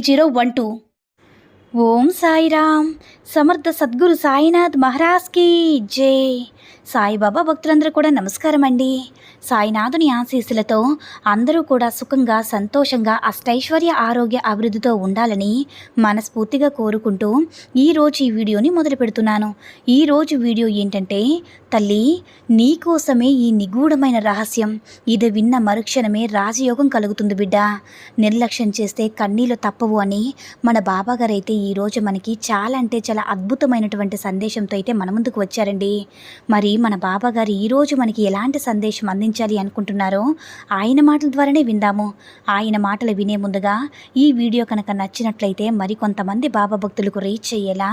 zero one two Om Sairam. Samartha Sadguru Sainath మహారాజ్కి జై. సాయిబాబా భక్తులందరూ కూడా నమస్కారం అండి. సాయినాథుని ఆశీస్సులతో అందరూ కూడా సుఖంగా సంతోషంగా అష్టైశ్వర్య ఆరోగ్య అభివృద్ధితో ఉండాలని మనస్ఫూర్తిగా కోరుకుంటూ ఈరోజు ఈ వీడియోని మొదలు పెడుతున్నాను. ఈరోజు వీడియో ఏంటంటే తల్లి నీకోసమే ఈ నిగూఢమైన రహస్యం. ఇది విన్న మరుక్షణమే రాజయోగం కలుగుతుంది బిడ్డ. నిర్లక్ష్యం చేస్తే కన్నీళ్ళు తప్పవు అని మన బాబాగారైతే ఈరోజు మనకి చాలా అంటే చాలా అద్భుతమైనటువంటి సందేశంతో అయితే మన ముందుకు వచ్చారండి. మరి మన బాబాగారు ఈరోజు మనకి ఎలాంటి సందేశం అందించాలి అనుకుంటున్నారో ఆయన మాటల ద్వారానే విందాము. ఆయన మాటలు వినే ముందుగా ఈ వీడియో కనుక నచ్చినట్లయితే మరి కొంతమంది బాబా భక్తులకు రీచ్ చేయేలా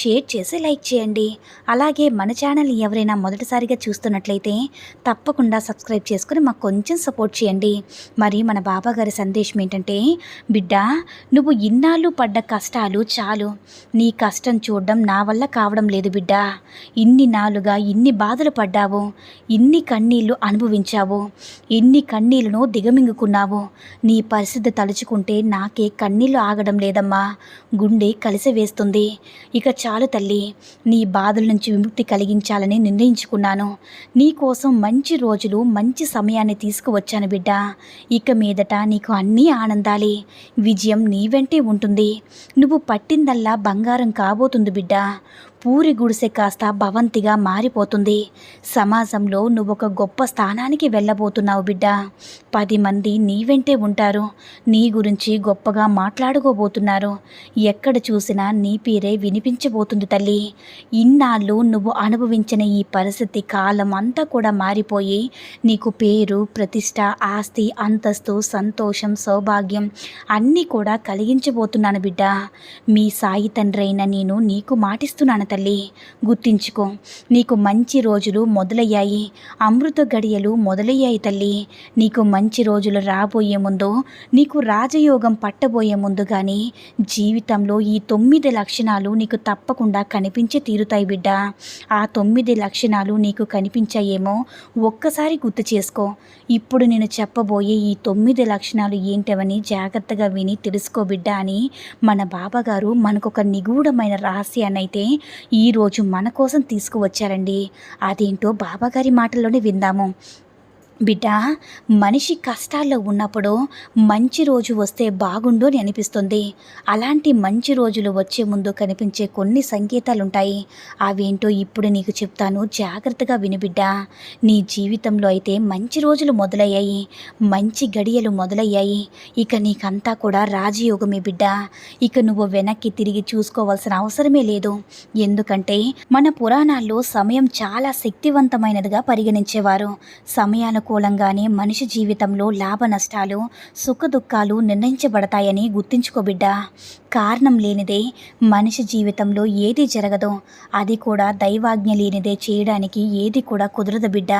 షేర్ చేసి లైక్ చేయండి. అలాగే మన ఛానల్ ఎవరైనా మొదటిసారిగా చూస్తున్నట్లయితే తప్పకుండా సబ్స్క్రైబ్ చేసుకుని మాకు కొంచెం సపోర్ట్ చేయండి. మరి మన బాబా గారి సందేశం ఏంటంటే బిడ్డ నువ్వు ఇన్నాళ్ళు పడ్డ కష్టాలు చాలు. నీ కష్టం చూడడం నా వల్ల కావడం లేదు బిడ్డ. ఇన్ని నాలుగా ఇన్ని బాధలు పడ్డావు. ఇన్ని కన్నీళ్ళు అనుభవించావు. ఇన్ని కన్నీళ్ళను దిగమింగుకున్నావు. నీ పరిస్థితి తలుచుకుంటే నాకే కన్నీళ్ళు ఆగడం లేదమ్మా. గుండె కలిసి వేస్తుంది ఇక చాలు తల్లి. నీ బాధల నుంచి విముక్తి కలిగించాలని నిర్ణయించుకున్నాను. నీ కోసం మంచి రోజులు మంచి సమయాన్ని తీసుకువచ్చాను బిడ్డ. ఇక మీదట నీకు అన్నీ ఆనందాలే. విజయం నీ వెంటే ఉంటుంది. నువ్వు పట్టిందల్లా బంగారం కాబోతుంది బిడ్డా. పూరి గుడిసె కాస్త భవంతిగా మారిపోతుంది. సమాజంలో నువ్వు ఒక గొప్ప స్థానానికి వెళ్ళబోతున్నావు బిడ్డ. పది మంది నీ వెంటే ఉంటారు. నీ గురించి గొప్పగా మాట్లాడుకోబోతున్నారు. ఎక్కడ చూసినా నీ పేరే వినిపించబోతుంది తల్లి. ఇన్నాళ్ళు నువ్వు అనుభవించిన ఈ పరిస్థితి కాలం అంతా కూడా మారిపోయి నీకు పేరు ప్రతిష్ట ఆస్తి అంతస్తు సంతోషం సౌభాగ్యం అన్నీ కూడా కలిగించబోతున్నాను బిడ్డ. మీ సాయి తండ్రి అయిన నేను నీకు మాటిస్తున్నాను తల్లి గుర్తించుకో. నీకు మంచి రోజులు మొదలయ్యాయి. అమృత గడియలు మొదలయ్యాయి తల్లి. నీకు మంచి రోజులు రాబోయే ముందు నీకు రాజయోగం పట్టబోయే ముందు కానీ జీవితంలో ఈ తొమ్మిది లక్షణాలు నీకు తప్పకుండా కనిపించే తీరుతాయి బిడ్డ. ఆ తొమ్మిది లక్షణాలు నీకు కనిపించాయేమో ఒక్కసారి గుర్తు చేసుకో. ఇప్పుడు నేను చెప్పబోయే ఈ తొమ్మిది లక్షణాలు ఏంటవని జాగ్రత్తగా విని తెలుసుకో బిడ్డ అని మన బాబాగారు మనకొక నిగూఢమైన రహస్యాన్ని అయితే ఈరోజు మన కోసం తీసుకువచ్చారండి. అదేంటో బాబాగారి మాటల్లోనే విందాము. బిడ్డ మనిషి కష్టాల్లో ఉన్నప్పుడు మంచి రోజు వస్తే బాగుండు అని అనిపిస్తుంది. అలాంటి మంచి రోజులు వచ్చే ముందు కనిపించే కొన్ని సంకేతాలు ఉంటాయి అవేంటో ఇప్పుడు నీకు చెప్తాను. జాగ్రత్తగా విని బిడ్డ. నీ జీవితంలో అయితే మంచి రోజులు మొదలయ్యాయి. మంచి గడియలు మొదలయ్యాయి. ఇక నీకంతా కూడా రాజయోగమే బిడ్డ. ఇక నువ్వు వెనక్కి తిరిగి చూసుకోవాల్సిన అవసరమే లేదు. ఎందుకంటే మన పురాణాల్లో సమయం చాలా శక్తివంతమైనదిగా పరిగణించేవారు. అనుకూలంగానే మనిషి జీవితంలో లాభ నష్టాలు సుఖ దుఃఖాలు నిర్ణయించబడతాయని గుర్తుంచుకోబిడ్డా కారణం లేనిదే మనిషి జీవితంలో ఏది జరగదో అది కూడా దైవాజ్ఞ లేనిదే చేయడానికి ఏది కూడా కుదరదు బిడ్డ.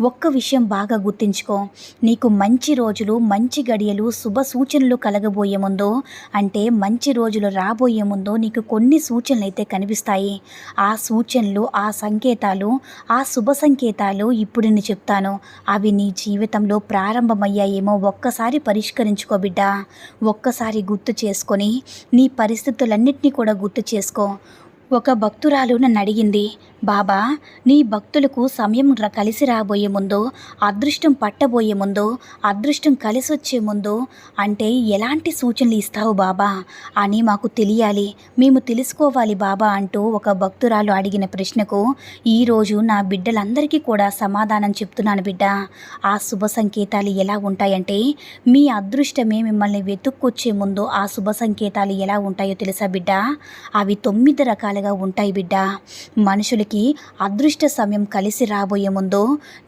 ఒక్క విషయం బాగా గుర్తుంచుకో. నీకు మంచి రోజులు మంచి గడియలు శుభ సూచనలు కలగబోయే ముందు అంటే మంచి రోజులు రాబోయే ముందు నీకు కొన్ని సూచనలు అయితే కనిపిస్తాయి. ఆ సూచనలు ఆ సంకేతాలు ఆ శుభ సంకేతాలు ఇప్పుడు నేను చెప్తాను. అవి నీ జీవితంలో ప్రారంభమయ్యాయేమో ఒక్కసారి పరిష్కరించుకో బిడ్డ. ఒక్కసారి గుర్తు చేసుకొని నీ పరిస్థితులన్నింటినీ కూడా గుర్తు చేసుకో. ఒక భక్తురాలు నన్ను అడిగింది బాబా నీ భక్తులకు సమయం కలిసి రాబోయే ముందు అదృష్టం పట్టబోయే ముందు అదృష్టం కలిసి వచ్చే ముందు అంటే ఎలాంటి సూచనలు ఇస్తావు బాబా? అని మాకు తెలియాలి. మేము తెలుసుకోవాలి బాబా అంటూ ఒక భక్తురాలు అడిగిన ప్రశ్నకు ఈరోజు నా బిడ్డలందరికీ కూడా సమాధానం చెప్తున్నాను బిడ్డ. ఆ శుభ సంకేతాలు ఎలా ఉంటాయంటే మీ అదృష్టమే మిమ్మల్ని వెతుక్కొచ్చే ముందు ఆ శుభ సంకేతాలు ఎలా ఉంటాయో తెలుసా బిడ్డ? అవి తొమ్మిది రకాలుగా ఉంటాయి బిడ్డ. మనుషులకి అదృష్ట సమయం కలిసి రాబోయే ముందు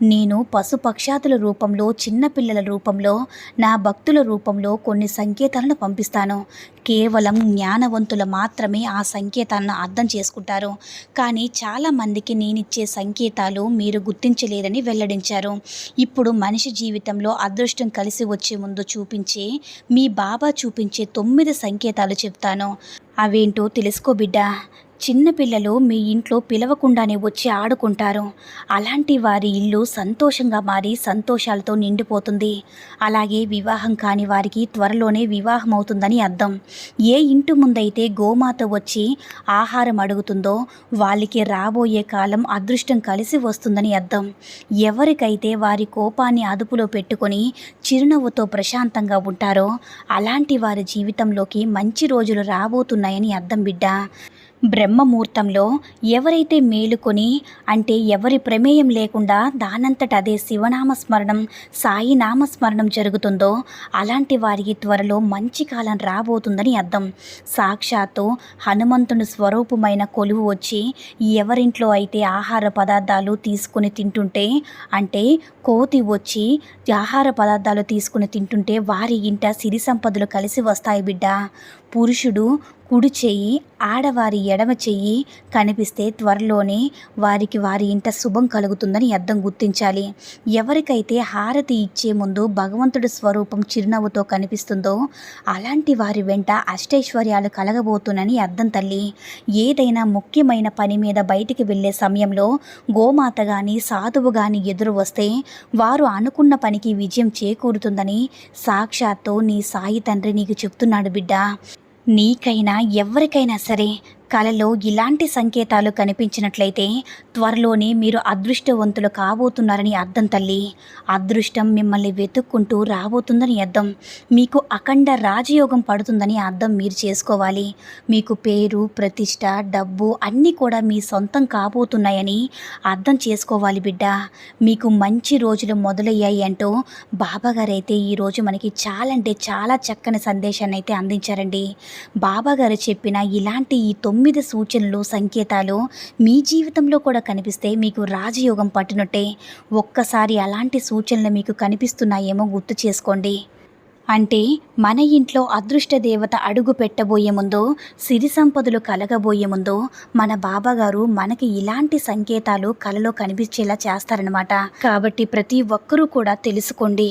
నేను పశుపక్షాతుల రూపంలో చిన్నపిల్లల రూపంలో నా భక్తుల రూపంలో కొన్ని సంకేతాలను పంపిస్తాను. కేవలం జ్ఞానవంతులు మాత్రమే ఆ సంకేతాలను అర్థం చేసుకుంటారు. కానీ చాలామందికి నేనిచ్చే సంకేతాలు మీరు గుర్తించలేరని వెల్లడించారు. ఇప్పుడు మనిషి జీవితంలో అదృష్టం కలిసి వచ్చే ముందు చూపించే మీ బాబా చూపించే తొమ్మిది సంకేతాలు చెప్తాను. అవేంటో తెలుసుకో బిడ్డ. చిన్నపిల్లలు మీ ఇంట్లో పిలవకుండానే వచ్చి ఆడుకుంటారు. అలాంటి వారి ఇల్లు సంతోషంగా మారి సంతోషాలతో నిండిపోతుంది. అలాగే వివాహం కాని వారికి త్వరలోనే వివాహం అవుతుందని అర్థం. ఏ ఇంటి ముందైతే గోమాత వచ్చి ఆహారం అడుగుతుందో వాళ్ళకి రాబోయే కాలం అదృష్టం కలిసి వస్తుందని అర్థం. ఎవరికైతే వారి కోపాన్ని అదుపులో పెట్టుకొని చిరునవ్వుతో ప్రశాంతంగా ఉంటారో అలాంటి వారి జీవితంలోకి మంచి రోజులు రాబోతున్నాయని అర్థం బిడ్డ. బ్రహ్మముహూర్తంలో ఎవరైతే మేలుకొని అంటే ఎవరి ప్రమేయం లేకుండా దానంతట అదే శివనామస్మరణం సాయి నామస్మరణం జరుగుతుందో అలాంటి వారికి త్వరలో మంచి కాలం రాబోతుందని అర్థం. సాక్షాత్తు హనుమంతుని స్వరూపమైన కొలువు వచ్చి ఎవరింట్లో అయితే ఆహార పదార్థాలు తీసుకుని తింటుంటే అంటే కోతి వచ్చి ఆహార పదార్థాలు తీసుకుని తింటుంటే వారి ఇంట సిరి సంపదలు కలిసి వస్తాయి బిడ్డ. పురుషుడు కుడి చెయ్యి ఆడవారి ఎడమ చెయ్యి కనిపిస్తే త్వరలోనే వారికి వారి ఇంట శుభం కలుగుతుందని అర్థం గుర్తించాలి. ఎవరికైతే హారతి ఇచ్చే ముందు భగవంతుడి స్వరూపం చిరునవ్వుతో కనిపిస్తుందో అలాంటి వారి వెంట అష్టైశ్వర్యాలు కలగబోతున్నని అర్థం తల్లి. ఏదైనా ముఖ్యమైన పని మీద బయటికి వెళ్ళే సమయంలో గోమాత కానీ సాధువు కానీ ఎదురు వస్తే వారు అనుకున్న పనికి విజయం చేకూరుతుందని సాక్షాత్తు నీ సాయి తండ్రి నీకు చెప్తున్నాడు బిడ్డ. నీకైనా ఎవరికైనా సరే కలలో ఇలాంటి సంకేతాలు కనిపించినట్లయితే త్వరలోనే మీరు అదృష్టవంతులు కాబోతున్నారని అర్థం తల్లి. అదృష్టం మిమ్మల్ని వెతుక్కుంటూ రాబోతుందని అర్థం. మీకు అఖండ రాజయోగం పడుతుందని అర్థం మీరు చేసుకోవాలి. మీకు పేరు ప్రతిష్ట డబ్బు అన్నీ కూడా మీ సొంతం కాబోతున్నాయని అర్థం చేసుకోవాలి బిడ్డ. మీకు మంచి రోజులు మొదలయ్యాయి అంటూ బాబాగారైతే ఈరోజు మనకి చాలా అంటే చాలా చక్కని సందేశాన్ని అయితే అందించారండి. బాబాగారు చెప్పిన ఇలాంటి ఈ తొమ్మిది సూచనలు సంకేతాలు మీ జీవితంలో కూడా కనిపిస్తే మీకు రాజయోగం పట్టినట్టే. ఒక్కసారి అలాంటి సూచనలు మీకు కనిపిస్తున్నాయేమో గుర్తు చేసుకోండి. అంటే మన ఇంట్లో అదృష్ట దేవత అడుగు పెట్టబోయే ముందు సిరి సంపదలు కలగబోయే ముందు మన బాబాగారు మనకి ఇలాంటి సంకేతాలు కలలో కనిపించేలా చేస్తారనమాట కాబట్టి ప్రతి ఒక్కరూ కూడా తెలుసుకోండి.